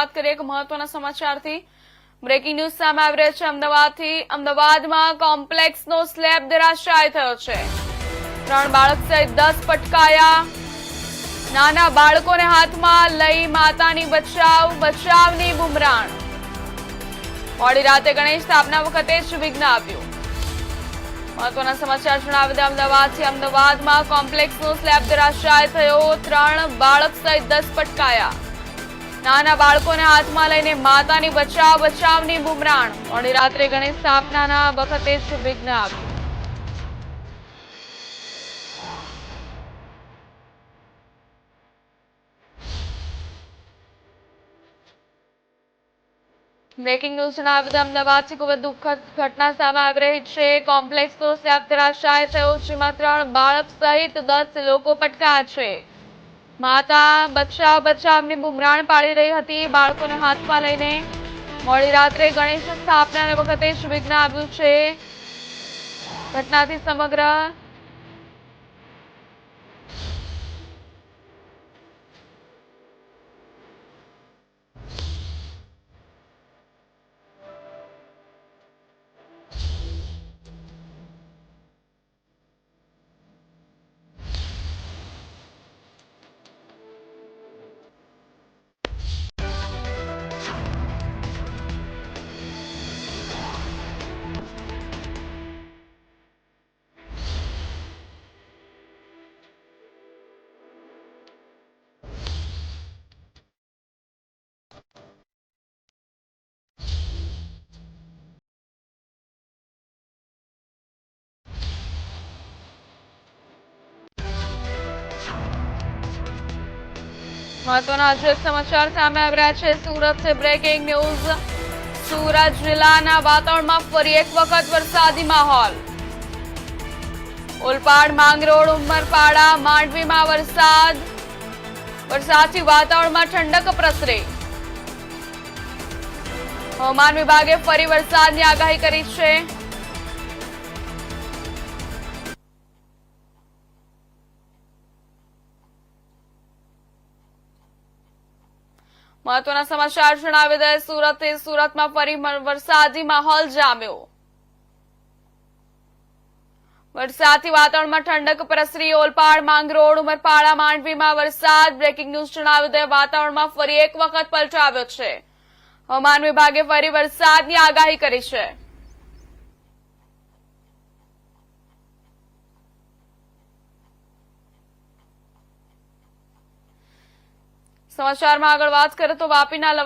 શરૂઆત કરીએ એક મહત્વના સમાચારથી. બ્રેકિંગ ન્યૂઝ સામે આવી છે. અમદાવાદથી, અમદાવાદમાં કોમ્પ્લેક્સનો સ્લેબ ધરાશાય થયો છે. ત્રણ બાળક સહિત દસ પટકાયા. નાના બાળકોને હાથમાં લઈ માતાની બચાવ, બચાવની બુમરાણ. મોડી રાતે ગણેશ સ્થાપના વખતે જ વિઘ્ન આપ્યું મહત્વના સમાચાર જણાવી દે અમદાવાદથી અમદાવાદમાં કોમ્પ્લેક્સનો સ્લેબ ધરાશાય થયો. ત્રણ બાળક સહિત દસ પટકાયા. નાના બાળકોને હાથમાં લઈને માતાની બચાવ, બચાવની બુમરાણ. મોડી રાત્રે ગણેશ સ્થાપનાના વખતે જ વિઘ્ન આવ્યું. બ્રેકિંગ ન્યૂઝ જણાવી અમદાવાદથી ખૂબ જ દુઃખદ ઘટના સામે આવી રહી છે. કોમ્પ્લેક્સનો સ્લેબ ધરાશાય થયો, જેમાં ત્રણ બાળક સહિત દસ લોકો પટકાયા છે. માતા, બચ્ચા બચ્ચા અમને બુમરાણ પાડી રહી હતી. બાળકોને હાથમાં લઈને મોડી રાત્રે ગણેશ સ્થાપના વખતે જ વિઘ્ન આવ્યું છે. ઘટનાથી સમગ્ર મહત્વના જે સમાચાર સામે આવ્યા છે. સુરત છે બ્રેકિંગ ન્યૂઝ સુરત જિલ્લાના વાતાવરણમાં ફરી એક વખત વરસાદી માહોલ. ઓલપાડ માંગરોળ, ઉમરપાડા, માંડવીમાં વરસાદ. વરસાદથી વાતાવરણમાં ઠંડક પ્રસરી. હવામાન વિભાગે ફરી વરસાદની આગાહી કરી છે. મહત્વના સમાચાર જણાવી દે સુરતથી સુરતમાં ફરી વરસાદી માહોલ જામ્યો. વરસાદથી વાતાવરણમાં ઠંડક પ્રસરી. ઓલપાડ, માંગરોળ, ઉમરપાડા, માંડવીમાં વરસાદ. બ્રેકિંગ ન્યૂઝ જણાવી દે વાતાવરણમાં ફરી એક વખત પલટાવ્યો છે. હવામાન વિભાગે ફરી વરસાદની આગાહી કરી છે. સમાચારમાં આગળ વાત કરીએ તો વાપીના